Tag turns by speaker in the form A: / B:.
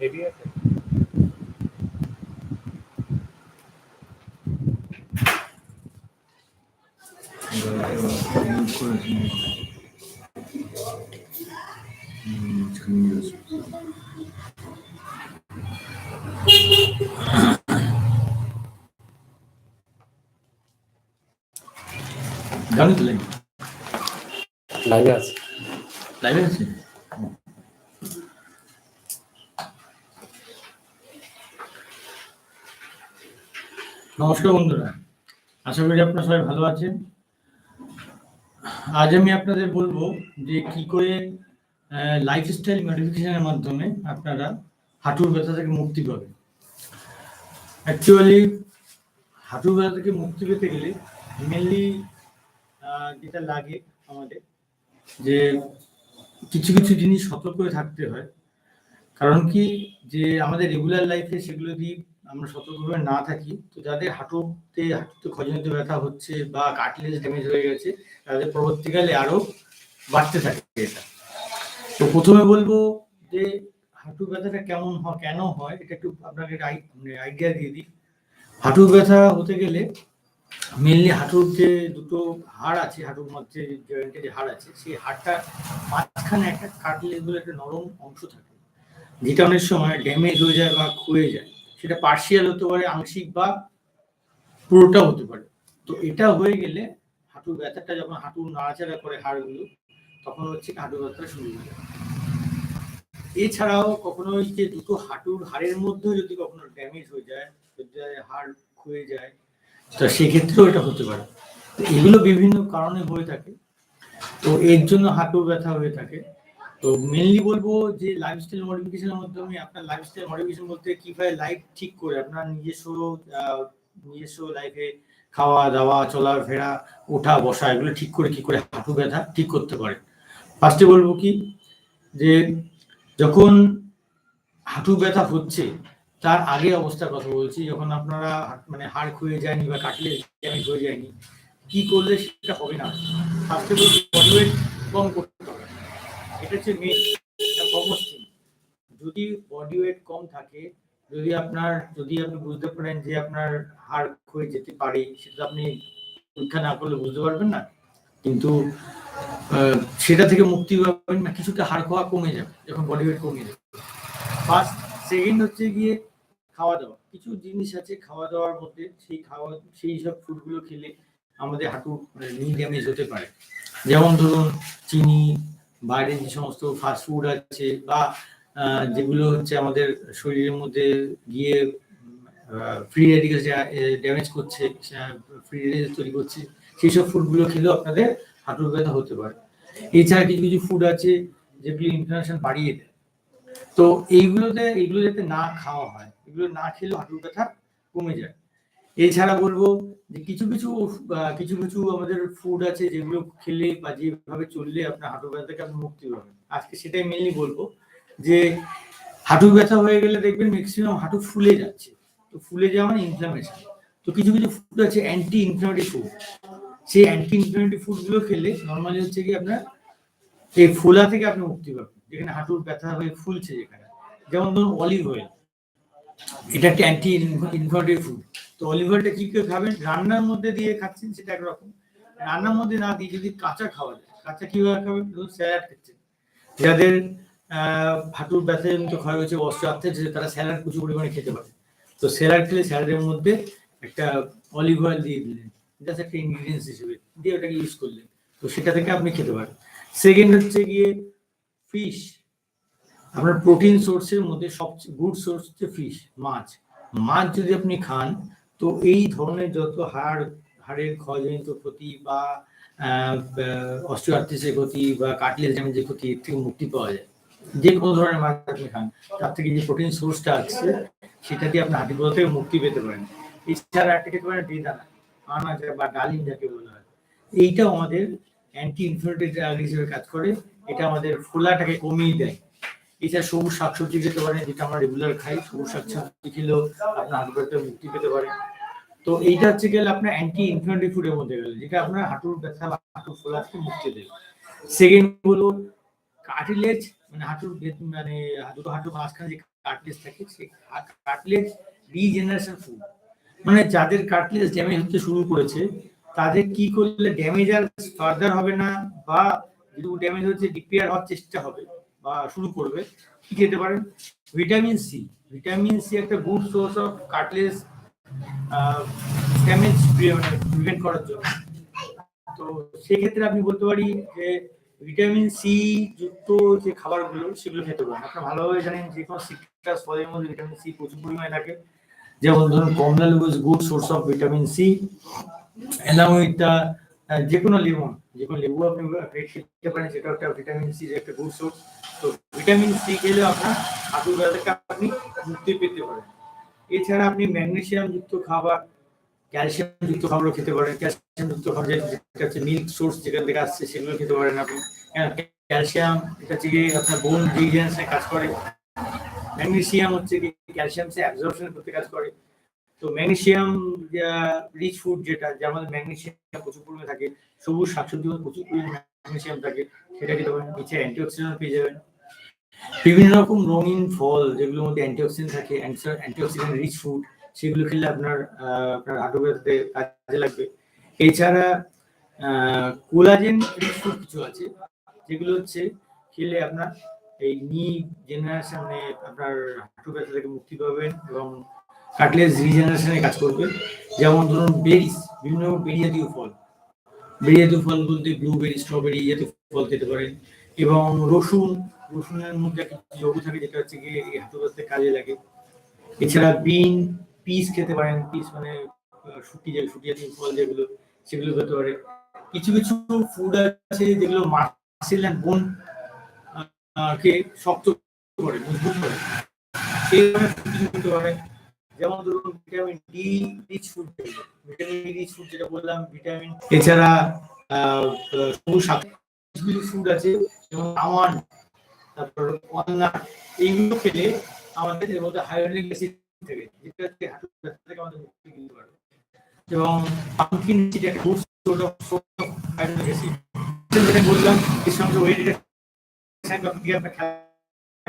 A: Heavy আছে
B: লাইভে
A: আছে.
B: লাইভে আছে? নমস্কার বন্ধুরা, আশা করি আপনারা সবাই ভালো আছেন। আজ আমি আপনাদের বলব যে কি করে লাইফস্টাইল মডিফিকেশনের মাধ্যমে আপনারা হাঁটুর ব্যথা থেকে মুক্তি পাবেন। অ্যাকচুয়ালি হাঁটুর ব্যথা থেকে মুক্তি পেতে গেলে মেনলি যেটা লাগে আমাদের, যে কিছু কিছু জিনিস সতর্ক থাকতে হয়। কারণ কি, যে আমাদের রেগুলার লাইফে সেগুলো যদি আমরা সতর্কভাবে না থাকি। তো যাদের হাঁটুতে হাঁটুতে খজনিত ব্যথা হচ্ছে বা কাটলেজ ড্যামেজ হয়ে গেছে, তাদের পরবর্তীকালে আরও বাড়তে থাকে এটা। তো প্রথমে বলব যে হাঁটু ব্যথাটা কেমন হয় কেন হয়, এটা একটু আপনাকে আইডিয়া দিয়ে দিই। হাঁটু ব্যথা হতে গেলে মেনলি হাঁটুর যে দুটো হাড় আছে, হাঁটুর মধ্যে জয়েন্টে যে হাড় আছে, সেই হাড়টা মাঝখানে একটা কাটলেজ বলে একটা নরম অংশ থাকে। যেটা অনেক সময় ড্যামেজ হয়ে যায় বা ক্ষয়ে যায়। সেটা পার্শিয়াল হতে পারে, আংশিক বা পুরোটা হতে পারে। তো এটা হয়ে গেলে হাঁটুর ব্যথাটা যখন হাঁটু নাড়াচাড়া করে হাড়গুলো, তখন হচ্ছে কি হাঁটুর ব্যথাটা শুরু হয়ে যায়। এছাড়াও কখনো ওই যে দুটো হাঁটুর হাড়ের মধ্যেও যদি কখনো ড্যামেজ হয়ে যায় হাড় ক্ষয়ে যায়, তো সেক্ষেত্রেও এটা হতে পারে। এগুলো বিভিন্ন কারণে হয়ে থাকে। তো এর জন্য হাঁটু ব্যথা হয়ে থাকে। তো মেনলি বলব যে লাইফস্টাইল মডিফিকেশনের মাধ্যমে আপনার লাইফস্টাইল মডিফিকেশন বলতে কীভাবে লাইফ ঠিক করে আপনার নিজস্ব নিজস্ব লাইফে খাওয়া দাওয়া চলাফেরা ওঠা, বসা, এগুলো ঠিক করে কি করে হাঁটু ব্যথা ঠিক করতে পারে। ফার্স্টে বলব কি যে যখন হাঁটু ব্যথা হচ্ছে, তার আগে অবস্থার কথা বলছি, যখন আপনারা মানে হাড় ক্ষয়ে যায়নি বা কাটলে ড্যামেজ হয়ে যায়নি, কি করলে সেটা হবে না। ফার্স্টে বলছি বডি ওয়েট কম করতে হবে। এটা হচ্ছে মেন কমস্টিং যদি বডি ওয়েট কম থাকে, যদি আপনার, যদি আপনি বুঝতে পারেন যে আপনার হাড় ক্ষয়ে যেতে পারে, সেটা আপনি পরীক্ষা না করলে বুঝতে পারবেন না। কিন্তু সেটা থেকে মুক্তি পাবেন না, কিছুটা হাড় খাওয়া কমে যাবে, যখন বডি ওয়েট কমে যাবে। ফার্স্ট সেকেন্ড হচ্ছে গিয়ে খাওয়া দাওয়া কিছু জিনিস আছে খাওয়া দাওয়ার মধ্যে, সেই খাওয়া, সেই সব ফুডগুলো খেলে আমাদের হাঁটু নি ড্যামেজ হতে পারে। যেমন ধরুন, চিনি বাইরে যে সমস্ত ফাস্টফুড আছে বা যেগুলো হচ্ছে আমাদের শরীরের মধ্যে গিয়ে ফ্রি রেডিকেল ড্যামেজ করছে ফ্রি রেডিকেল তৈরি করছে সেই সব ফুডগুলো খেলেও আপনাদের হাঁটুর ব্যথা হতে পারে। এছাড়া কিছু কিছু ফুড আছে যেগুলি ইনফ্লামেশন বাড়িয়ে দেয়। তো এইগুলোতে, এইগুলো যাতে না খাওয়া হয়, এগুলো না খেলেও হাঁটুর ব্যথা কমে যায়। এছাড়া বলব যে কিছু কিছু কিছু কিছু আমাদের ফুড আছে যেগুলো খেলে বা যেভাবে চললে আপনার হাঁটু ব্যথা থেকে আপনি মুক্তি পাবেন। আজকে সেটাই মেনলি বলব যে হাঁটু ব্যথা হয়ে গেলে দেখবেন ম্যাক্সিমাম হাঁটু ফুলে যাচ্ছে। তো ফুলে যাওয়া মানে ইনফ্লামেশন তো কিছু কিছু ফুড আছে অ্যান্টি ইনফ্লামেটরি ফুড সেই অ্যান্টি ইনফ্লামেটরি ফুডগুলো খেলে নর্মালি হচ্ছে কি আপনার এই ফোলা থেকে আপনি মুক্তি পাবেন। যেখানে হাঁটুর ব্যথা হয়ে ফুলছে যেখানে। যেমন ধরুন অলিভ অয়েল এটা একটা অ্যান্টি ইনফ্লামেটরি ফুড তো অলিভ অয়েলটা কি করে খাবেন? রান্নার মধ্যে দিয়ে খাচ্ছেন সেটা একরকম। রান্নার মধ্যে না দিয়ে যদি কাঁচা খাওয়া যায়, কাঁচা কীভাবে খাবেন? ধরুন স্যালাড খাচ্ছেন। যাদের হাঁটুর ব্যথা জনিত ক্ষয় হয়েছে, অস্ত্র আত্মে তারা স্যালাড প্রচুর পরিমাণে খেতে পারে। তো স্যালাড খেলে স্যালাডের মধ্যে একটা অলিভ অয়েল দিয়ে দিলেন। জাস্ট একটা ইনগ্রিডিয়েন্টস হিসেবে দিয়ে ওটাকে ইউজ করলেন। তো সেটা থেকে আপনি খেতে পারেন। সেকেন্ড হচ্ছে গিয়ে ফিশ আপনার প্রোটিন সোর্সের মধ্যে সবচেয়ে গুড সোর্স হচ্ছে ফিশ মাছ। মাছ যদি আপনি খান তো এই ধরনের যত হাড়, হাড়ের ক্ষয়জনিত ক্ষতি বা অস্ট্রিয়ার্থিসের ক্ষতি বা কাটলেজ ড্যামেজের ক্ষতি, এর থেকে মুক্তি পাওয়া যায়। যে কোনো ধরনের মাছ আপনি খান, তার থেকে যে প্রোটিন সোর্সটা আছে সেটা দিয়ে আপনি হাঁটিগুলো থেকে মুক্তি পেতে পারেন। এছাড়া একটা খেতে পারেন বেদানা আনাজ বা ডালিম যাকে বলা হয়, এইটাও আমাদের অ্যান্টি ইনফ্লামেটরি ড্রাগ হিসেবে কাজ করে। এটা আমাদের ফোলাটাকে কমিয়ে দেয়। এছাড়া সবুজ শাকসবজি খেতে পারেন, যেটা আমরা রেগুলার খাই। সবুজ শাকসবজি খেলেও আপনার হাঁটু ব্যথা মুক্তি পেতে পারেন তো এইটা হচ্ছে গেলে আপনার অ্যান্টি ইনফ্লামেটরি ফুডের মধ্যে গেল, যেটা আপনার হাঁটুর ব্যথা বা হাঁটুর ফোলা থেকে মুক্তি দেবে। সেকেন্ড হলো কার্টিলেজ মানে হাঁটুর মানে দুটো হাঁটুর মাঝখানে যে কার্টলেজ থাকে সেই কার্টলেজ রিজেনারেশন ফুড মানে যাদের কার্টলেজ ড্যামেজ হতে শুরু করেছে, তাদের কি করলে ড্যামেজ আর ফার্দার হবে না, বা যদি ড্যামেজ হচ্ছে রিপেয়ার হওয়ার চেষ্টা হবে। বা শুরু করবে। কি খেতে পারেন? Vitamin C. ভিটামিন সি একটা good source of cartilage damage prevent করার জন্য। তো সেক্ষেত্রে আপনি বলতে পারি যে ভিটামিন সি যুক্ত যে খাবারগুলো, সেগুলো খেতে পারেন। আপনারা ভালোভাবে জানেন যে কোনো সিট্রাস ফলের মধ্যে ভিটামিন সি প্রচুর পরিমাণে থাকে। যেমন ধরুন, কমলা লেবু is good source of vitamin C along with যে কোনো লেমন যে কোনো লেবু আপনি খেতে পারেন সেটা একটা ভিটামিন সি একটা গুড সোর্স তো ভিটামিন সি খেলে আপনার হাঁটুর ব্যথা থেকে আপনি মুক্তি পেতে পারেন। এছাড়া আপনি ম্যাগনেসিয়াম যুক্ত খাবার ক্যালসিয়াম যুক্ত খাবারও খেতে পারেন। ক্যালসিয়াম যুক্ত খাবার যেটা হচ্ছে মিল্ক সোর্স যেখান থেকে আসছে সেগুলো খেতে পারেন আপনি। ক্যালসিয়াম এটা হচ্ছে গিয়ে আপনার বোন রিজেন্সে কাজ করে। ম্যাগনেসিয়াম হচ্ছে কি ক্যালসিয়াম সে করতে কাজ করে। তো ম্যাগনেসিয়াম রিচ ফুড যেটা যার মধ্যে ম্যাগনেসিয়াম প্রচুর পরিমাণে থাকে, সবুজ শাকসবজির মধ্যে প্রচুর পরিমাণে ম্যাগনেসিয়াম থাকে সেটা খেতে পারেন নিচে অ্যান্টিঅক্সিডেন্ট পেয়ে যাবেন? বিভিন্ন রকম রঙিন ফল যেগুলোর মধ্যে অ্যান্টিঅক্সিডেন্ট থাকে অ্যান্টিঅক্সিডেন্ট রিচ ফুড সেগুলো খেলে আপনার আপনার হাঁটু ব্যথাতে কাজে লাগবে। এছাড়া কোলাজেন রিচ ফুড কিছু আছে, যেগুলো হচ্ছে খেলে আপনার এই নি জেনারেশনে আপনার হাঁটু ব্যথা থেকে মুক্তি পাবেন এবং কাটলেস রিজেনারেশনে কাজ করবে। যেমন ধরুন বেরিস, বিভিন্ন রকম বেরি জাতীয় ফল। বেরি ফল বলতে ব্লুবেরি স্ট্রবেরি জাতীয় ফল খেতে পারেন। এবং রসুন, রসুনের মধ্যে একটা লঘু থাকে যেটা হচ্ছে গিয়ে হাঁটু ব্যথাতে কাজে লাগে। এছাড়া বিন, পিস খেতে পারেন, পিস মানে শুটি যায় শুটি জাতীয় ফল যেগুলো, সেগুলো খেতে পারে। কিছু কিছু ফুড আছে যেগুলো মাসেল অ্যান্ড বোন কে শক্ত করে, মজবুত করে। সেই ধরনের food খেতে পারে যেমন ধরুন vitamin D rich food vitamin D rich food যেটা বললাম ভিটামিন এছাড়া সবুজ শাক কিছু কিছু ফুড আছে যেমন আমন তারপর ওয়ালনাট এইগুলো খেলে আমাদের এর মধ্যে হাইড্রোনিক অ্যাসিড থাকে যেটা হচ্ছে হাঁটুর থেকে আমাদের মুক্তি দিতে পারে এবং পাম্পকিন একটা good source of hyaluronic acid যেটা বললাম এর সঙ্গে ওয়েট